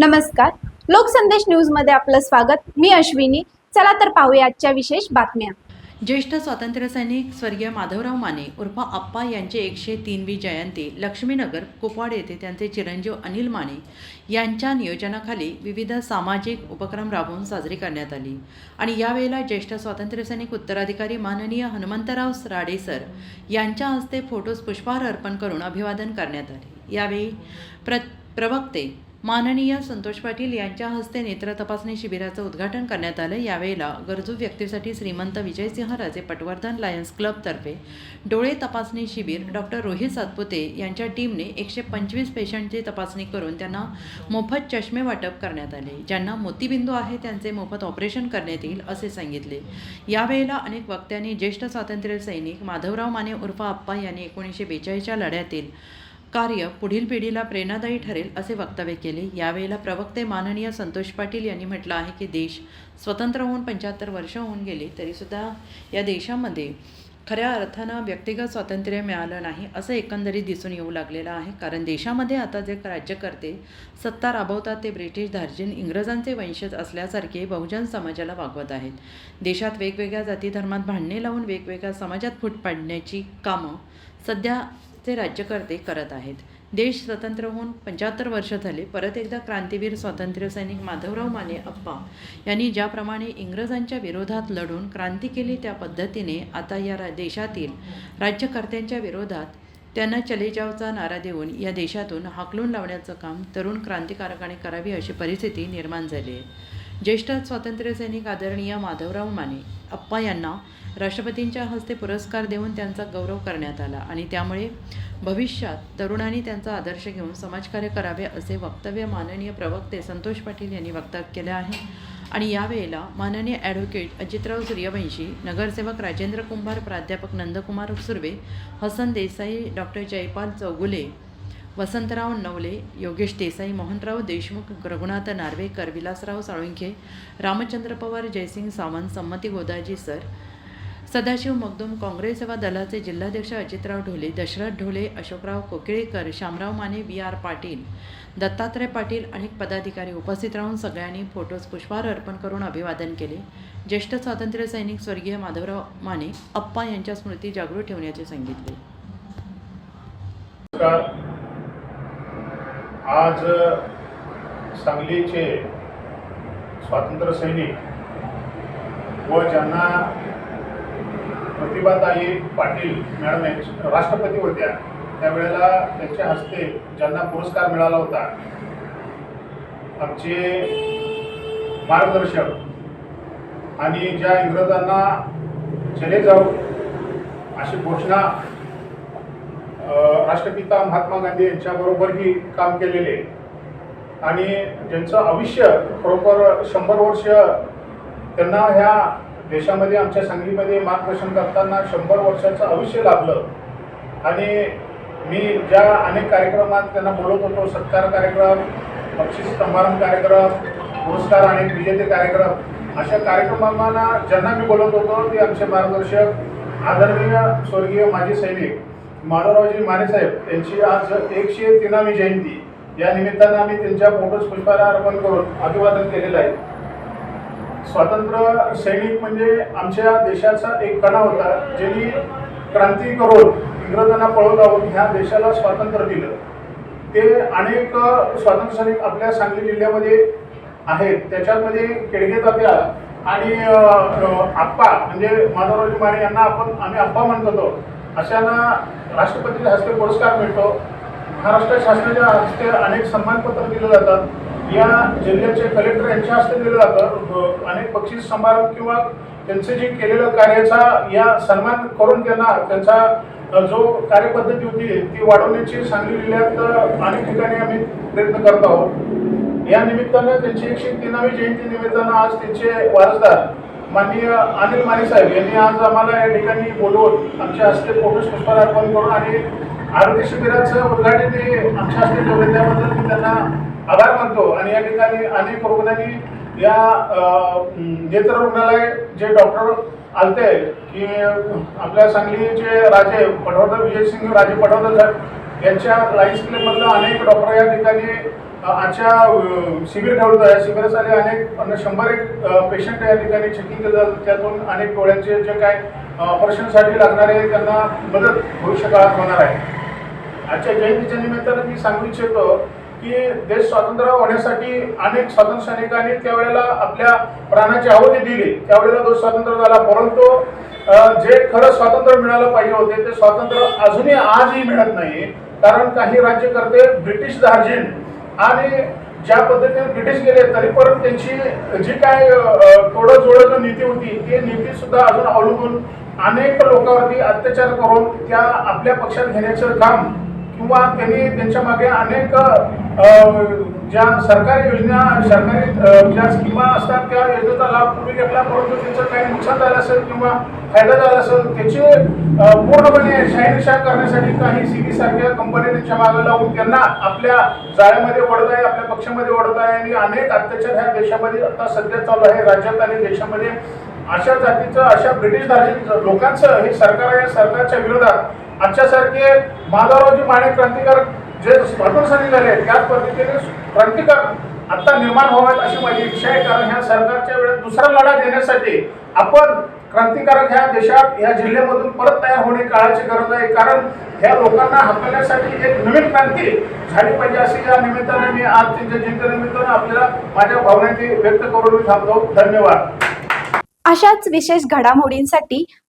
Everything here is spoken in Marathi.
नमस्कार. लोकसंदेश न्यूजमध्ये आपलं स्वागत. मी अश्विनी. चला तर पाहूया आजच्या विशेष बातम्या. ज्येष्ठ स्वातंत्र्य सैनिक स्वर्गीय माधवराव माने उर्फ आप्पा यांचे एकशे तीनवी जयंती लक्ष्मीनगर कुपवाड येथे त्यांचे चिरंजीव अनिल माने यांच्या नियोजनाखाली विविध सामाजिक उपक्रम राबवून साजरी करण्यात आली. आणि यावेळेला ज्येष्ठ स्वातंत्र्य सैनिक उत्तराधिकारी माननीय हनुमंतराव राडे सर यांच्या हस्ते फोटोज पुष्पहार अर्पण करून अभिवादन करण्यात आले. यावेळी प्र प्रवक्ते माननीय संतोष पाटील यांच्या हस्ते नेत्र तपासणी शिबिराचं उद्घाटन करण्यात आलं. यावेळेला गरजू व्यक्तीसाठी श्रीमंत विजयसिंह राजे पटवर्धन लायन्स क्लबतर्फे डोळे तपासणी शिबिर डॉक्टर रोहित सातपुते यांच्या टीमने एकशे पंचवीस पेशंटची तपासणी करून त्यांना मोफत चष्मे वाटप करण्यात आले. ज्यांना मोतीबिंदू आहे त्यांचे मोफत ऑपरेशन करण्यात येईल असे सांगितले. यावेळेला अनेक वक्त्यांनी ज्येष्ठ स्वातंत्र्य सैनिक माधवराव माने उर्फ आप्पा यांनी एकोणीसशे बेचाळीसच्या लढ्यातील कार्य पुढील पिढीला प्रेरणादायी ठरेल असे वक्तव्य केले. यावेळेला प्रवक्ते माननीय संतोष पाटील यांनी म्हटलं आहे की देश स्वतंत्र होऊन पंच्याहत्तर वर्ष होऊन गेले तरीसुद्धा या देशामध्ये खऱ्या अर्थानं व्यक्तिगत स्वातंत्र्य मिळालं नाही असं एकंदरीत दिसून येऊ लागलेलं आहे. कारण देशामध्ये आता जे राज्यकर्ते सत्ता राबवतात ते ब्रिटिश धार्जिन इंग्रजांचे वंशज असल्यासारखे बहुजन समाजाला वागवत आहेत. देशात वेगवेगळ्या जाती धर्मात भांडणे लावून वेगवेगळ्या समाजात फूट पाडण्याची कामं सध्या ते राज्यकर्ते करत आहेत. देश स्वतंत्र होऊन पंच्याहत्तर वर्ष झाले परत एकदा क्रांतीवीर स्वातंत्र्यसैनिक माधवराव माने अप्पा यांनी ज्याप्रमाणे इंग्रजांच्या विरोधात लढून क्रांती केली त्या पद्धतीने आता या रा देशातील राज्यकर्त्यांच्या विरोधात त्यांना चलेजावचा नारा देऊन या देशातून हाकलून लावण्याचं काम तरुण क्रांतिकारकाने करावी अशी परिस्थिती निर्माण झाली आहे. ज्येष्ठ स्वातंत्र्यसैनिक आदरणीय माधवराव माने अप्पा यांना राष्ट्रपतींच्या हस्ते पुरस्कार देऊन त्यांचा गौरव करण्यात आला आणि त्यामुळे भविष्यात तरुणांनी त्यांचा आदर्श घेऊन समाजकार्य करावे असे वक्तव्य माननीय प्रवक्ते संतोष पाटील यांनी वक्तव्य केले आहे. आणि यावेळेला माननीय ॲडव्होकेट अजितराव सूर्यवंशी नगरसेवक राजेंद्र कुंभार प्राध्यापक नंदकुमार सुर्वे हसन देसाई डॉक्टर जयपाल चौगुले वसंतराव नवले योगेश देसाई मोहनराव देशमुख रघुनाथ नार्वेकर विलासराव साळुंखे रामचंद्र पवार जयसिंग सावंत संमती गोदाजी सर सदाशिव मगदूम काँग्रेस सेवा दलाचे जिल्हाध्यक्ष अजितराव ढोले दशरथ ढोले अशोकराव कोकिळेकर शामराव माने व्ही आर पाटील दत्तात्रय पाटील अनेक पदाधिकारी उपस्थित राहून सगळ्यांनी फोटोज पुष्पहार अर्पण करून अभिवादन केले. ज्येष्ठ स्वातंत्र्य सैनिक स्वर्गीय माधवराव माने अप्पा यांच्या स्मृती जागृत ठेवण्याचे सांगितले. आज सांगलीचे स्वातंत्र्य सैनिक व ज्यांना प्रतिभाताई पाटील मॅडम यांच्या राष्ट्रपती होत्या त्यावेळेला त्यांच्या हस्ते ज्यांना पुरस्कार मिळाला होता आमचे मार्गदर्शक आणि ज्या इंग्रजांना चले जाऊ अशी घोषणा राष्ट्रपिता महात्मा गांधी यांच्याबरोबरही काम केलेले आणि ज्यांचं आयुष्य खरोखर शंभर वर्ष त्यांना ह्या देशामध्ये आमच्या सांगलीमध्ये मार्गदर्शन करताना शंभर वर्षाचं आयुष्य लाभलं. आणि मी ज्या अनेक कार्यक्रमात त्यांना बोलत होतो सत्कार कार्यक्रम बक्षीस समारंभ कार्यक्रम पुरस्कार आणि विजेते कार्यक्रम अशा कार्यक्रमांना ज्यांना मी बोलत होतो ते आमचे मार्गदर्शक आदरणीय स्वर्गीय माजी सैनिक माधवरावजी मानेसाहेब यांची आज एकशे तीनावी जयंती. या निमित्तानं आम्ही त्यांच्या मोठं पुष्पाला अर्पण करून अभिवादन केलेलं आहे. स्वातंत्र्य सैनिक म्हणजे आमच्या देशाचा एक कणा होता ज्यांनी क्रांती करून इंग्रजांना पळवून लावून ह्या देशाला स्वातंत्र्य दिलं. ते अनेक स्वातंत्र्य सैनिक आपल्या सांगली जिल्ह्यामध्ये आहेत. त्याच्यामध्ये केडगे तात्या आणि आप्पा म्हणजे माधवरावजी माने यांना आपण आम्ही आप्पा म्हणत होतो. अशांना राष्ट्रपतीच्या हस्ते पुरस्कार मिळतो. महाराष्ट्र शासनाच्या हस्ते अनेक सन्मानपत्र दिलं जातात या जिल्ह्याचे कलेक्टर यांच्या हस्ते दिलं जातं. अनेक बक्षीस समारंभ किंवा त्यांचे जे केलेलं कार्याचा या सन्मान करून त्यांना त्यांचा जो कार्यपद्धती होती ती वाढवण्याची सांगली जिल्ह्यात अनेक ठिकाणी आम्ही प्रयत्न करत आहोत. या निमित्तानं त्यांची एकशे तीनावी जयंती निमित्तानं आज त्यांचे वारसदार माननीय अनिल माने साहेब यांनी आज आम्हाला या ठिकाणी बोलवून आमच्या हस्ते फोटोस पुष्पहार अर्पण करून आणि आरोग्य शिबिराचं उद्घाटन ते आमच्या हस्ते ठेवले त्याबद्दल मी त्यांना आभार मानतो. आणि या ठिकाणी अनेक रुग्णांनी या नेत्र रुग्णालय जे डॉक्टर आलते की आपल्या सांगलीचे राजे पटवर्धन विजयसिंग राजे पटवर्धन साहेब यांच्या लाईन्स क्लिपमधलं अनेक डॉक्टर या ठिकाणी आजच्या शिबिर ठेवलं आहे. शिबिरासाठी अनेक शंभर एक पेशंट या ठिकाणी चेकिंग केलं जातं. त्यातून अनेक डोळ्यांचे जे काय ऑपरेशनसाठी लागणारे त्यांना मदत भविष्य काळात होणार आहे. आजच्या जयंतीच्या निमित्तानं मी सांगू इच्छितो की देश स्वातंत्र्य होण्यासाठी अनेक स्वातंत्र्य सैनिकांनी त्यावेळेला आपल्या प्राणाची आहुती दिली. त्यावेळेला तो स्वातंत्र्य झाला. परंतु जे खरं स्वातंत्र्य मिळालं पाहिजे होते ते स्वातंत्र्य अजूनही आजही मिळत नाही. कारण काही राज्यकर्ते ब्रिटिश दार्जिन आणि ज्या पद्धतीने ब्रिटिश गेले तरी पण त्यांची जी काय थोडं जोडं नीती होती ती नीती सुद्धा अजून अवलंबून अनेक लोकांवरती अत्याचार करून त्या आपल्या पक्षात घेण्याचं काम किंवा त्यांनी त्यांच्या मागे अनेक ज्या सरकारी योजना सरकारी ज्या स्कीमा असतात त्या योजनेचा लाभ पूर्वी घेतला परंतु त्यांचं काही नुकसान झालं असेल किंवा फायदा झाला असेल त्याचे पूर्णपणे शहानिशा करण्यासाठी काही सी बी सारख्या कंपन्या त्यांच्या मागे लावून त्यांना आपल्या जाळ्यामध्ये ओढत आहे आपल्या पक्षामध्ये ओढत आहे आणि अनेक अत्याचार ह्या देशामध्ये आता सध्या चालू आहे. राज्यात आणि देशामध्ये अशा जातीचं अशा ब्रिटिश धार्जित लोकांचं हे सरकार आहे या सरकारच्या विरोधात आजच्यासारखे माधवरावजी माने क्रांतिकारक जे स्वातंत्र्य झाले आहेत, त्याच पद्धतीने क्रांतिकार आता निर्माण व्हावेत अशी माझी इच्छा आहे. कारण ह्या सरकारच्या वेळेत दुसरा लढा देण्यासाठी आपण क्रांतिकारक ह्या देशात ह्या जिल्ह्यामधून परत तयार होणे काळाची गरज आहे. कारण ह्या लोकांना हकलण्यासाठी एक नवीन क्रांती झाली पाहिजे अशी या निमित्ताने मी आज त्यांच्या जयंतीनिमित्तानं आपल्याला माझ्या भावना व्यक्त करून थांबतो. धन्यवाद. अशाच विशेष घडामोडींसाठी